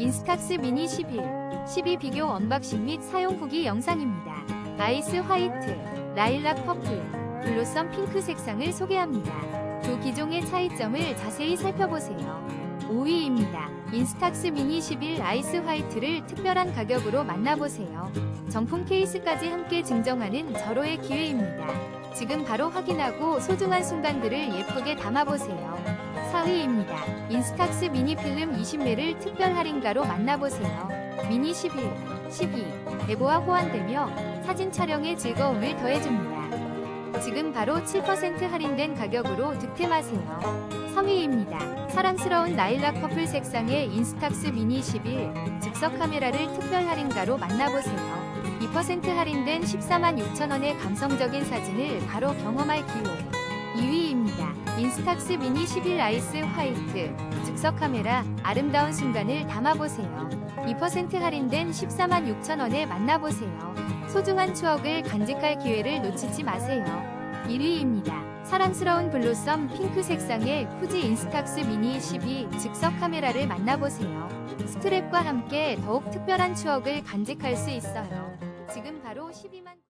인스탁스 미니 11, 12 비교 언박싱 및 사용 후기 영상입니다. 아이스 화이트, 라일락 퍼플, 블로썸 핑크 색상을 소개합니다. 두 기종의 차이점을 자세히 살펴보세요. 5위입니다. 인스탁스 미니 11 아이스 화이트를 특별한 가격으로 만나보세요. 정품 케이스까지 함께 증정하는 절호의 기회입니다. 지금 바로 확인하고 소중한 순간들을 예쁘게 담아보세요. 4위입니다. 인스탁스 미니 필름 20매를 특별 할인가로 만나보세요. 미니 11, 12, 대보와 호환되며 사진 촬영의 즐거움을 더해줍니다. 지금 바로 7% 할인된 가격으로 득템하세요. 3위입니다. 사랑스러운 나일락 퍼플 색상의 인스탁스 미니 11 즉석 카메라를 특별 할인가로 만나보세요. 2% 할인된 14만 6천원의 감성적인 사진을 바로 경험할 기회. 2위입니다. 인스탁스 미니 11 아이스 화이트 즉석 카메라 아름다운 순간을 담아보세요. 2% 할인된 14만 6천원에 만나보세요. 소중한 추억을 간직할 기회를 놓치지 마세요. 1위입니다. 사랑스러운 블로썸 핑크 색상의 후지 인스탁스 미니 12 즉석 카메라를 만나보세요. 스트랩과 함께 더욱 특별한 추억을 간직할 수 있어요. 지금 바로 12만